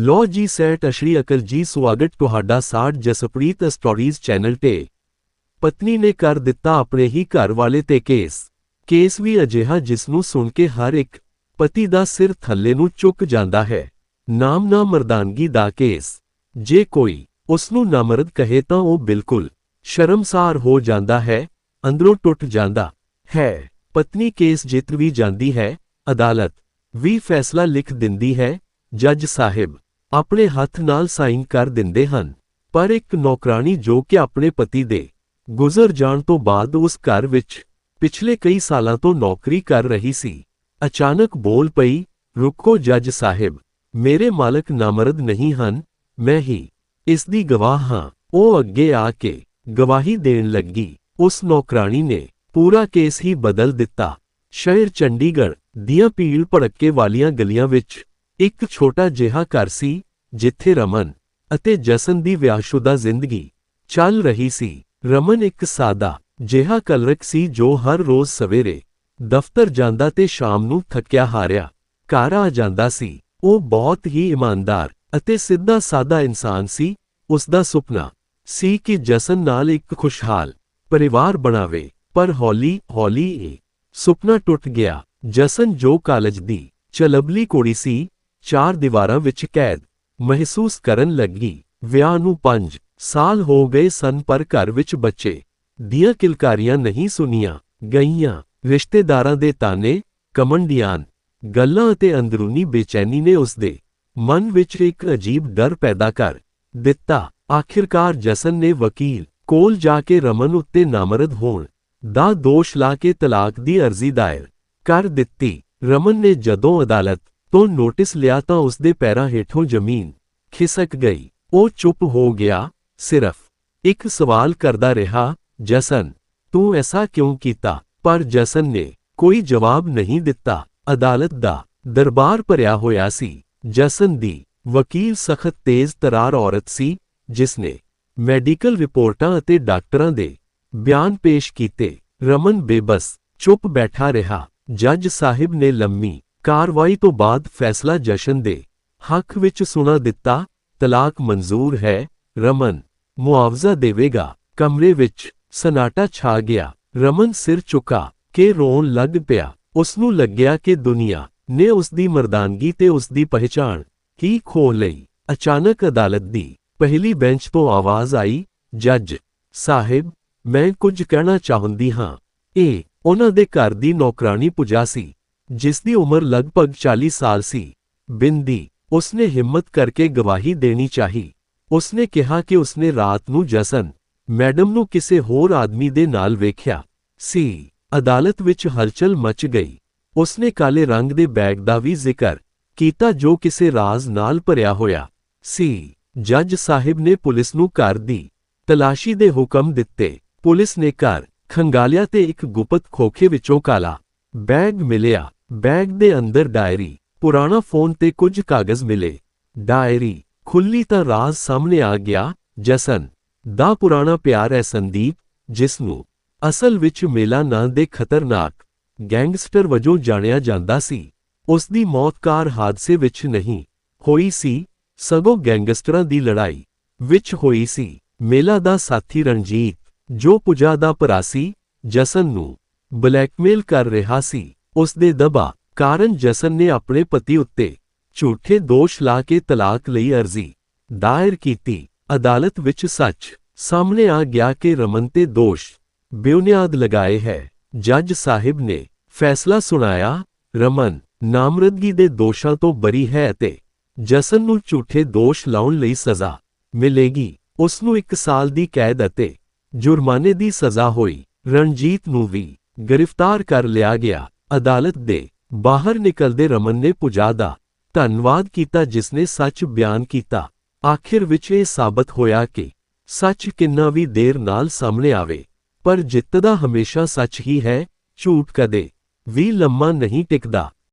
ਲੋ ਜੀ ਸੈਟ ਅਸ਼ਰੀ ਅਕਲ ਜੀ, ਸਵਾਗਤ ਤੁਹਾਡਾ ਸਾਡ ਜਸਪ੍ਰੀਤ ਸਟੋਰੀਜ਼ ਚੈਨਲ ਤੇ। ਪਤਨੀ ਨੇ ਕਰ ਦਿੱਤਾ ਆਪਣੇ ਹੀ ਘਰ ਵਾਲੇ ਤੇ ਕੇਸ। ਕੇਸ ਵੀ ਅਜਿਹਾ ਜਿਸ ਨੂੰ ਸੁਣ ਕੇ ਹਰ ਇੱਕ ਪਤੀ ਦਾ ਸਿਰ ਥੱਲੇ ਨੂੰ ਝੁਕ ਜਾਂਦਾ ਹੈ। ਨਾਮ ਨਾ ਮਰਦਾਨਗੀ ਦਾ ਕੇਸ। ਜੇ ਕੋਈ ਉਸ ਨੂੰ ਨਾਮਰਦ ਕਹੇ ਤਾਂ ਉਹ ਬਿਲਕੁਲ ਸ਼ਰਮਸਾਰ ਹੋ ਜਾਂਦਾ ਹੈ, ਅੰਦਰੋਂ ਟੁੱਟ ਜਾਂਦਾ ਹੈ। ਪਤਨੀ ਕੇਸ ਜਿੱਤ ਵੀ ਜਾਂਦੀ ਹੈ, ਅਦਾਲਤ ਵੀ ਫੈਸਲਾ ਲਿਖ ਦਿੰਦੀ ਹੈ, ਜੱਜ ਸਾਹਿਬ ਆਪਣੇ ਹੱਥ ਨਾਲ ਸਾਈਨ ਕਰ ਦਿੰਦੇ ਹਨ। ਪਰ ਇੱਕ ਨੌਕਰਾਨੀ ਜੋ ਕਿ ਆਪਣੇ ਪਤੀ ਦੇ ਗੁਜ਼ਰ ਜਾਣ ਤੋਂ ਬਾਅਦ ਉਸ ਘਰ ਵਿੱਚ ਪਿਛਲੇ ਕਈ ਸਾਲਾਂ ਤੋਂ ਨੌਕਰੀ ਕਰ ਰਹੀ ਸੀ। ਅਚਾਨਕ ਬੋਲ ਪਈ, ਰੁਕੋ ਜੱਜ ਸਾਹਿਬ, ਮੇਰੇ ਮਾਲਕ ਨਾਮਰਦ ਨਹੀਂ ਹਨ, ਮੈਂ ਹੀ ਇਸ ਦੀ ਗਵਾਹ ਹਾਂ। ਉਹ ਅੱਗੇ ਆ ਕੇ ਗਵਾਹੀ ਦੇਣ ਲੱਗੀ। ਉਸ ਨੌਕਰਾਨੀ ਨੇ ਪੂਰਾ ਕੇਸ ਹੀ ਬਦਲ ਦਿੱਤਾ। ਸ਼ਹਿਰ ਚੰਡੀਗੜ੍ਹ ਦੀਆਂ ਭੀੜ ਭੜੱਕੇ ਵਾਲੀਆਂ ਗਲੀਆਂ ਵਿੱਚ ਇੱਕ ਛੋਟਾ ਜਿਹਾ ਘਰ ਸੀ, ਜਿੱਥੇ ਰਮਨ ਅਤੇ ਜਸਨ ਦੀ ਵਿਆਹਸ਼ੁਦਾ ਜ਼ਿੰਦਗੀ ਚੱਲ ਰਹੀ ਸੀ। ਰਮਨ ਇੱਕ ਸਾਦਾ ਜਿਹਾ ਕਲਰਕ ਸੀ ਜੋ ਹਰ ਰੋਜ਼ ਸਵੇਰੇ ਦਫ਼ਤਰ ਜਾਂਦਾ ਤੇ ਸ਼ਾਮ ਨੂੰ ਥੱਕਿਆ ਹਾਰਿਆ ਘਰ ਆ ਜਾਂਦਾ ਸੀ। ਉਹ ਬਹੁਤ ਹੀ ਇਮਾਨਦਾਰ ਅਤੇ ਸਿੱਧਾ ਸਾਦਾ ਇਨਸਾਨ ਸੀ। ਉਸ ਦਾ ਸੁਪਨਾ ਸੀ ਕਿ ਜਸਨ ਨਾਲ ਇੱਕ ਖੁਸ਼ਹਾਲ ਪਰਿਵਾਰ ਬਣਾਵੇ, ਪਰ ਹੌਲੀ-ਹੌਲੀ ਇਹ ਸੁਪਨਾ ਟੁੱਟ ਗਿਆ। ਜਸਨ ਜੋ ਕਾਲਜ ਦੀ ਚਲਬਲੀ ਕੋੜੀ ਸੀ ਚਾਰ ਦੀਵਾਰਾਂ ਵਿੱਚ ਕੈਦ। ਮਹਿਸੂਸ ਕਰਨ ਲੱਗੀ, ਵਿਆਹ ਨੂੰ 5 ਸਾਲ ਹੋ ਗਏ ਸਨ ਪਰ ਘਰ ਵਿੱਚ ਬੱਚੇ ਦੀਆਂ ਕਿਲਕਾਰੀਆਂ ਨਹੀਂ ਸੁਨੀਆਂ ਗਈਆਂ। ਰਿਸ਼ਤੇਦਾਰਾਂ ਦੇ ਤਾਨੇ, ਕਮੰਡੀਆਨ, ਗੱਲਾਂ ਅਤੇ ਅੰਦਰੂਨੀ ਬੇਚੈਨੀ ਨੇ ਉਸਦੇ ਮਨ ਵਿੱਚ ਇੱਕ ਅਜੀਬ ਡਰ ਪੈਦਾ ਕਰ ਦਿੱਤਾ। ਆਖਿਰਕਾਰ ਜਸਨ ਨੇ ਵਕੀਲ ਕੋਲ ਜਾ ਕੇ ਰਮਨ ਉੱਤੇ ਨਾਮਰਦ ਹੋਣ ਦਾ ਦੋਸ਼ ਲਾ ਕੇ ਤਲਾਕ ਦੀ ਅਰਜ਼ੀ ਦਾਇਰ ਕਰ ਦਿੱਤੀ। ਰਮਨ ਨੇ ਜਦੋਂ ਅਦਾਲਤ ਤੋਂ ਨੋਟਿਸ ਲਿਆ ਤਾਂ ਉਸਦੇ ਪੈਰਾਂ ਹੇਠੋਂ ਜ਼ਮੀਨ ਖਿਸਕ ਗਈ। ਉਹ ਚੁੱਪ ਹੋ ਗਿਆ, ਸਿਰਫ ਇੱਕ ਸਵਾਲ ਕਰਦਾ ਰਿਹਾ, ਜਸਨ, ਤੂੰ ਐਸਾ ਕਿਉਂ ਕੀਤਾ? ਪਰ ਜਸਨ ਨੇ ਕੋਈ ਜਵਾਬ ਨਹੀਂ ਦਿੱਤਾ। ਅਦਾਲਤ ਦਾ ਦਰਬਾਰ ਭਰਿਆ ਹੋਇਆ ਸੀ। ਜਸਨ ਦੀ ਵਕੀਲ ਸਖਤ ਤੇਜ਼ ਤਰਾਰ ਔਰਤ ਸੀ, ਜਿਸ ਨੇ ਮੈਡੀਕਲ ਰਿਪੋਰਟਾਂ ਅਤੇ ਡਾਕਟਰਾਂ ਦੇ ਬਿਆਨ ਪੇਸ਼ ਕੀਤੇ। ਰਮਨ ਬੇਬਸ ਚੁੱਪ ਬੈਠਾ ਰਿਹਾ। ਜੱਜ ਸਾਹਿਬ ਨੇ ਲੰਮੀ ਕਾਰਵਾਈ ਤੋਂ ਬਾਅਦ ਫੈਸਲਾ ਜਸ਼ਨ ਦੇ ਹੱਕ ਵਿੱਚ ਸੁਣਾ ਦਿੱਤਾ, ਤਲਾਕ ਮਨਜ਼ੂਰ ਹੈ, ਰਮਨ ਮੁਆਵਜ਼ਾ ਦੇਵੇਗਾ, ਕਮਰੇ ਵਿੱਚ ਸਨਾਟਾ ਛਾ ਗਿਆ, ਰਮਨ ਸਿਰ ਝੁਕਾ ਕੇ ਰੋਣ ਲੱਗ ਪਿਆ ਉਸ ਨੂੰ ਲੱਗਿਆ ਕਿ ਦੁਨੀਆ ਨੇ ਉਸ ਦੀ ਮਰਦਾਨਗੀ ਤੇ ਉਸ ਦੀ ਪਹਿਚਾਣ ਹੀ ਖੋ ਲਈ। ਅਚਾਨਕ ਅਦਾਲਤ ਦੀ ਪਹਿਲੀ ਬੈਂਚ ਤੋਂ ਆਵਾਜ਼ ਆਈ, ਜੱਜ ਸਾਹਿਬ, ਮੈਂ ਕੁਝ ਕਹਿਣਾ ਚਾਹੁੰਦੀ ਹਾਂ। ਇਹ ਉਹਨਾਂ ਦੇ ਘਰ ਦੀ ਨੌਕਰਾਨੀ ਪੁਜਾ ਸੀ। ਜਿਸ ਦੀ ਉਮਰ ਲਗਭਗ 40 ਸਾਲ ਸੀ। ਬਿੰਦੀ ਉਸਨੇ ਹਿੰਮਤ ਕਰਕੇ ਗਵਾਹੀ ਦੇਣੀ ਚਾਹੀ। ਉਸਨੇ ਕਿਹਾ ਕਿ ਉਸਨੇ ਰਾਤ ਨੂੰ ਜਸਨ, ਮੈਡਮ ਨੂੰ ਕਿਸੇ ਹੋਰ ਆਦਮੀ ਦੇ ਨਾਲ ਵੇਖਿਆ। ਸੀ, ਅਦਾਲਤ ਵਿੱਚ ਹਲਚਲ ਮਚ ਗਈ। ਉਸਨੇ ਕਾਲੇ ਰੰਗ ਦੇ ਬੈਗ ਦਾ ਵੀ ਜ਼ਿਕਰ ਕੀਤਾ ਜੋ ਕਿਸੇ ਰਾਜ਼ ਨਾਲ ਭਰਿਆ ਹੋਇਆ। ਸੀ, ਜੱਜ ਸਾਹਿਬ ਨੇ ਪੁਲਿਸ ਨੂੰ ਘਰ ਦੀ ਤਲਾਸ਼ੀ ਦੇ ਹੁਕਮ ਦਿੱਤੇ। ਪੁਲਿਸ ਨੇ ਘਰ ਖੰਗਾਲਿਆ ਤੇ ਇੱਕ ਗੁਪਤ ਖੋਖੇ ਵਿੱਚੋਂ ਕਾਲਾ ਬੈਗ ਮਿਲਿਆ। ਬੈਗ ਦੇ ਅੰਦਰ ਡਾਇਰੀ, ਪੁਰਾਣਾ ਫੋਨ ਤੇ ਕੁਝ ਕਾਗਜ਼ ਮਿਲੇ। ਡਾਇਰੀ, ਖੁੱਲੀ ਤਾਂ ਰਾਜ਼ ਸਾਹਮਣੇ ਆ ਗਿਆ, ਜਸਨ, ਦਾ ਪੁਰਾਣਾ ਪਿਆਰ ਹੈ ਸੰਦੀਪ ਜਿਸ ਨੂੰ ਅਸਲ ਵਿੱਚ ਮੇਲਾ ਨਾਂ ਦੇ ਖਤਰਨਾਕ ਗੈਂਗਸਟਰ ਵਜੋਂ ਜਾਣਿਆ ਜਾਂਦਾ ਸੀ। ਉਸ ਦੀ ਮੌਤ ਕਾਰ ਹਾਦਸੇ ਵਿੱਚ ਨਹੀਂ ਹੋਈ ਸੀ, ਸਗੋਂ ਗੈਂਗਸਟਰਾਂ ਦੀ ਲੜਾਈ ਵਿੱਚ ਹੋਈ ਸੀ। ਮੇਲਾ ਦਾ ਸਾਥੀ ਰਣਜੀਤ, ਜੋ ਪੁਜਾ ਦਾ ਭਰਾ ਸੀ, ਜਸਨ ਨੂੰ ਬਲੈਕਮੇਲ ਕਰ ਰਿਹਾ ਸੀ। ਉਸ ਦੇ ਦਬਾ ਕਾਰਨ ਜਸਨ ਨੇ ਆਪਣੇ ਪਤੀ ਉੱਤੇ ਝੂਠੇ ਦੋਸ਼ ਲਾ ਕੇ ਤਲਾਕ ਲਈ ਅਰਜ਼ੀ ਦਾਇਰ ਕੀਤੀ। ਅਦਾਲਤ ਵਿੱਚ ਸੱਚ ਸਾਹਮਣੇ ਆ ਗਿਆ ਕਿ ਰਮਨ ਤੇ ਦੋਸ਼ ਬੇਬੁਨਿਆਦ ਲਗਾਏ ਹੈ। ਜੱਜ ਸਾਹਿਬ ਨੇ ਫੈਸਲਾ ਸੁਣਾਇਆ, ਰਮਨ ਨਾਮਰਦਗੀ ਦੇ ਦੋਸ਼ਾਂ ਤੋਂ ਬਰੀ ਹੈ ਅਤੇ ਜਸਨ ਨੂੰ ਝੂਠੇ ਦੋਸ਼ ਲਾਉਣ ਲਈ ਸਜ਼ਾ ਮਿਲੇਗੀ। ਉਸ ਨੂੰ 1 ਸਾਲ ਦੀ ਕੈਦ ਅਤੇ ਜੁਰਮਾਨੇ ਦੀ ਸਜ਼ਾ ਹੋਈ। ਰਣਜੀਤ ਨੂੰ ਵੀ ਗ੍ਰਿਫਤਾਰ ਕਰ ਲਿਆ ਗਿਆ। ਅਦਾਲਤ ਦੇ ਬਾਹਰ ਨਿਕਲਦੇ ਰਮਨ ਨੇ ਪੁਜਾ ਦਾ ਧੰਨਵਾਦ ਕੀਤਾ, ਜਿਸਨੇ ਸੱਚ ਬਿਆਨ ਕੀਤਾ। ਆਖਿਰ ਵਿੱਚ ਇਹ ਸਾਬਤ ਹੋਇਆ ਕਿ ਸੱਚ ਕਿੰਨਾ ਵੀ ਦੇਰ ਨਾਲ ਸਾਹਮਣੇ ਆਵੇ, ਪਰ ਜਿੱਤਦਾ ਹਮੇਸ਼ਾ ਸੱਚ ਹੀ ਹੈ, ਝੂਠ ਕਦੇ ਵੀ ਲੰਮਾ ਨਹੀਂ ਟਿਕਦਾ।